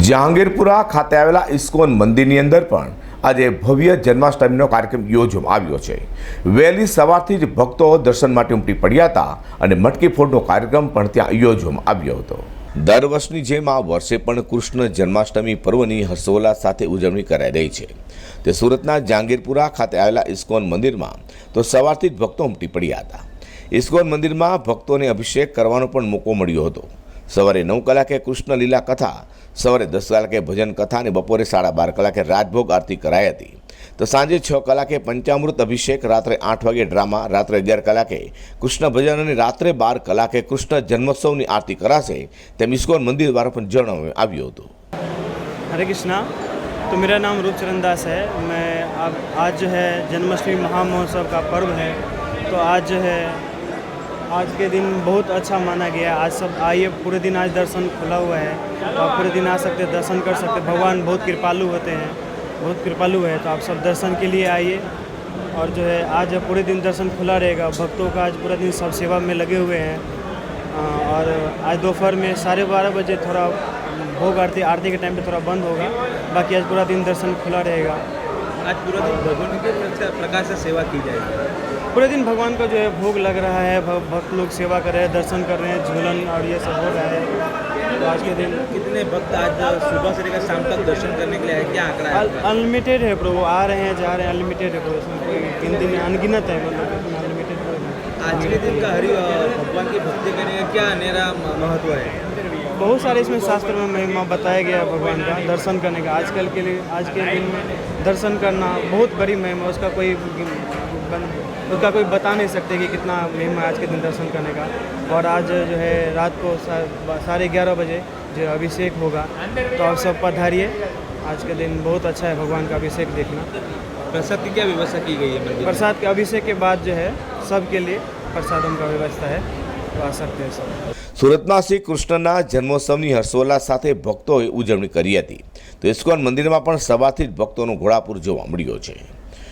જહાંગીરપુરા ખાતે આવેલા ઇસ્કોન મંદિરની અંદર પણ આજે ભવ્ય જન્માષ્ટમીનો કાર્યક્રમ યોજવામાં આવ્યો છે. વહેલી સવારથી જ ભક્તો દર્શન માટે ઉમટી પડ્યા હતા અને મટકી ફોડનો કાર્યક્રમ પણ ત્યાં યોજવામાં આવ્યો હતો. દર વર્ષની જેમ આ વર્ષે પણ કૃષ્ણ જન્માષ્ટમી પર્વની હર્ષોલ્લાસ સાથે ઉજવણી કરાઈ રહી છે. તે સુરતના જહાંગીરપુરા ખાતે આવેલા ઇસ્કોન મંદિરમાં તો સવારથી જ ભક્તો ઉમટી પડ્યા હતા. ઇસ્કોન મંદિરમાં ભક્તોને અભિષેક કરવાનો પણ મોકો મળ્યો હતો. સવારે નવ કલાકે કૃષ્ણ લીલા કથા સવારે દસ કલાકે ભજન કથા અને બપોરે સાડા બાર કલાકે રાજભોગ આરતી કરાઈ હતી તો સાંજે છ કલાકે પંચામૃત અભિષેક રાત્રે આઠ વાગે ડ્રામા રાત્રે અગિયાર કલાકે કૃષ્ણ ભજન અને રાત્રે બાર કલાકે કૃષ્ણ જન્મોત્સવની આરતી કરાશે તેમ ઇસ્કોન મંદિર દ્વારા પણ જણાવવામાં આવ્યું હતું हरे कृष्णा तो मेरा नाम रूपचरण दास है मैं अब आज जो है जन्माष्टमी महामहोत्सव का पर्व है तो आज जो है आज के दिन बहुत अच्छा माना गया आज सब आइए, पूरे दिन आज दर्शन खुला हुआ है। आप पूरे दिन आ सकते, दर्शन कर सकते। भगवान बहुत कृपालु होते हैं। बहुत कृपालु है तो आप सब दर्शन के लिए आइए। और जो है, आज पूरे दिन दर्शन खुला रहेगा। भक्तों का आज पूरा दिन सब सेवा में लगे हुए हैं। और आज दोपहर में साढ़े बारह बजे थोड़ा भोग आरती आरती के टाइम पे थोड़ा बंद होगा। बाकी आज पूरा दिन दर्शन खुला रहेगा। आज पूरा दिन भगवान के प्रकार से सेवा की जाएगी। पूरे दिन भगवान का जो है भोग लग रहा है भक्त लोग सेवा कर रहे हैं दर्शन कर रहे हैं झूलन और ये सब हो रहा है। तो आज के दिन कितने भक्त आज सुबह से लेकर शाम तक दर्शन करने के लिए आए? क्या आंकड़ा है अनलिमिटेड है वो आ रहे हैं जा रहे हैं अनलिमिटेड है ब्रो इसमें नहीं अनगिनत है मतलब अनलिमिटेड आज के दिन का हरि भगवान की भक्ति करने का क्या मेरा महत्व है? बहुत सारे इसमें शास्त्र में महिमा बताया गया है भगवान का दर्शन करने का। आजकल के लिए आज के दिन में दर्शन करना बहुत बड़ी महिमा उसका कोई बन- उसका कोई बता नहीं सकते कि कितना महिमा है आज के दिन दर्शन करने का और आज जो है रात को सा- साढ़े ग्यारह बजे जो अभिषेक होगा तो आप सब पधारिए आज के दिन बहुत अच्छा है भगवान का अभिषेक देखना प्रसाद की क्या व्यवस्था की गई है मंदिर में? प्रसाद के अभिषेक के बाद जो है सबके लिए प्रसादम का व्यवस्था है तो आ सकते हैं सब સુરતમાં શ્રી કૃષ્ણના જન્મોત્સવની હર્ષોલ્લાસ સાથે ભક્તોએ ઉજવણી કરી હતી તો ઇસ્કોન મંદિરમાં પણ સવારથી જ ભક્તોનો ઘોડાપુર જોવા મળ્યો છે